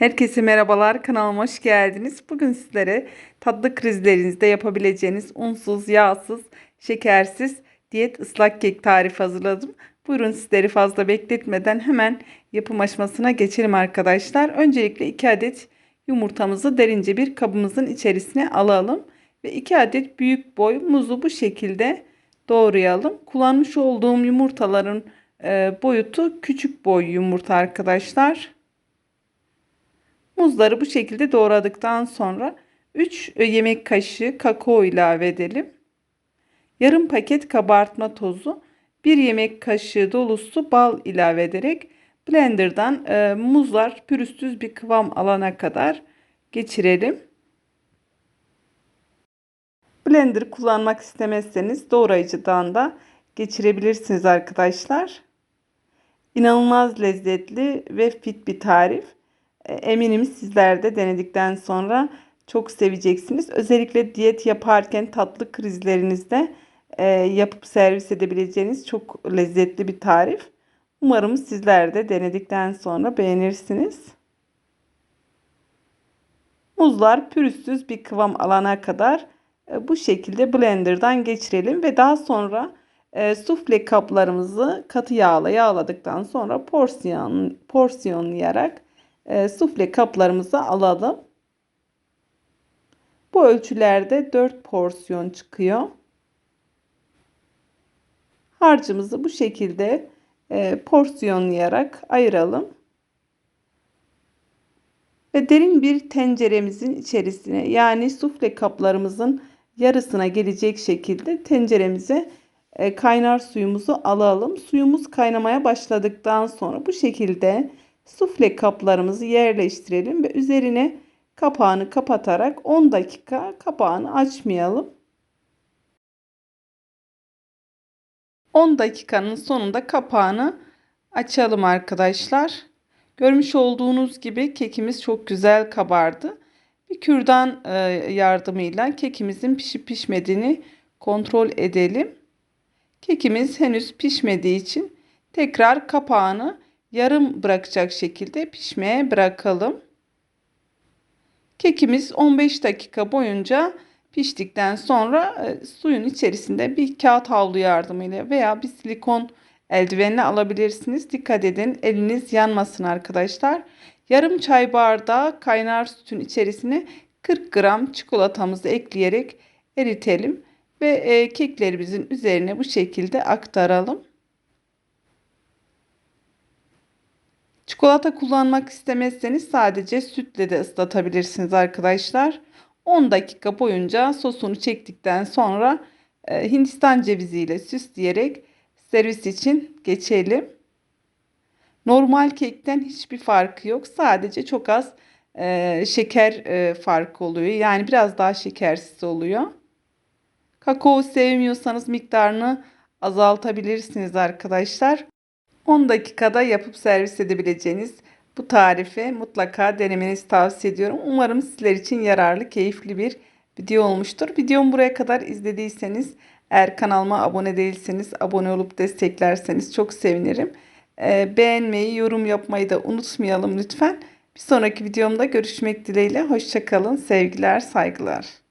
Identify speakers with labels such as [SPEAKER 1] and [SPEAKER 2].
[SPEAKER 1] Herkese merhabalar kanalıma hoş geldiniz. Bugün sizlere tatlı krizlerinizde yapabileceğiniz unsuz, yağsız, şekersiz diyet ıslak kek tarifi hazırladım. Buyurun sizleri fazla bekletmeden hemen yapım aşamasına geçelim arkadaşlar. Öncelikle 2 adet yumurtamızı derince bir kabımızın içerisine alalım. Ve 2 adet büyük boy muzu bu şekilde doğrayalım. Kullanmış olduğum yumurtaların e, boyutu küçük boy yumurta arkadaşlar. Muzları bu şekilde doğradıktan sonra 3 yemek kaşığı kakao ilave edelim. Yarım paket kabartma tozu, 1 yemek kaşığı dolusu bal ilave ederek blenderdan e, muzlar pürüzsüz bir kıvam alana kadar geçirelim. Blender kullanmak istemezseniz doğrayıcıdan da geçirebilirsiniz arkadaşlar. İnanılmaz lezzetli ve fit bir tarif. E, eminim sizler de denedikten sonra çok seveceksiniz. Özellikle diyet yaparken tatlı krizlerinizde e, yapıp servis edebileceğiniz çok lezzetli bir tarif. Umarım sizler de denedikten sonra beğenirsiniz. Muzlar pürüzsüz bir kıvam alana kadar e, bu şekilde blenderdan geçirelim ve daha sonra e, sufle kaplarımızı katı yağla yağladıktan sonra porsiyon porsiyonlayarak e, sufle kaplarımıza alalım. Bu ölçülerde 4 porsiyon çıkıyor. Harcımızı bu şekilde e, porsiyonlayarak ayıralım. Ve derin bir tenceremizin içerisine yani sufle kaplarımızın yarısına gelecek şekilde tenceremize e, kaynar suyumuzu alalım. Suyumuz kaynamaya başladıktan sonra bu şekilde sufle kaplarımızı yerleştirelim ve üzerine kapağını kapatarak 10 dakika kapağını açmayalım. 10 dakikanın sonunda kapağını açalım arkadaşlar. Görmüş olduğunuz gibi kekimiz çok güzel kabardı. Bir kürdan e, yardımıyla kekimizin pişip pişmediğini kontrol edelim. Kekimiz henüz pişmediği için tekrar kapağını yarım bırakacak şekilde pişmeye bırakalım. Kekimiz 15 dakika boyunca piştikten sonra e, suyun içerisinde bir kağıt havlu yardımıyla veya bir silikon eldivenle alabilirsiniz. Dikkat edin eliniz yanmasın arkadaşlar. Yarım çay bardağı kaynar sütün içerisine 40 gram çikolatamızı ekleyerek eritelim ve e, keklerimizin üzerine bu şekilde aktaralım. Çikolata kullanmak istemezseniz sadece sütle de ıslatabilirsiniz arkadaşlar. 10 dakika boyunca sosunu çektikten sonra e, Hindistan ceviziyle süsleyerek servis için geçelim. Normal kekten hiçbir farkı yok. Sadece çok az e, şeker e, farkı oluyor. Yani biraz daha şekersiz oluyor. Kakao sevmiyorsanız miktarını azaltabilirsiniz arkadaşlar. 10 dakikada yapıp servis edebileceğiniz bu tarifi mutlaka denemenizi tavsiye ediyorum. Umarım sizler için yararlı, keyifli bir video olmuştur. Videomu buraya kadar izlediyseniz eğer kanalıma abone değilseniz abone olup desteklerseniz çok sevinirim. Ee, beğenmeyi, yorum yapmayı da unutmayalım lütfen. Bir sonraki videomda görüşmek dileğiyle. Hoşçakalın. Sevgiler, saygılar.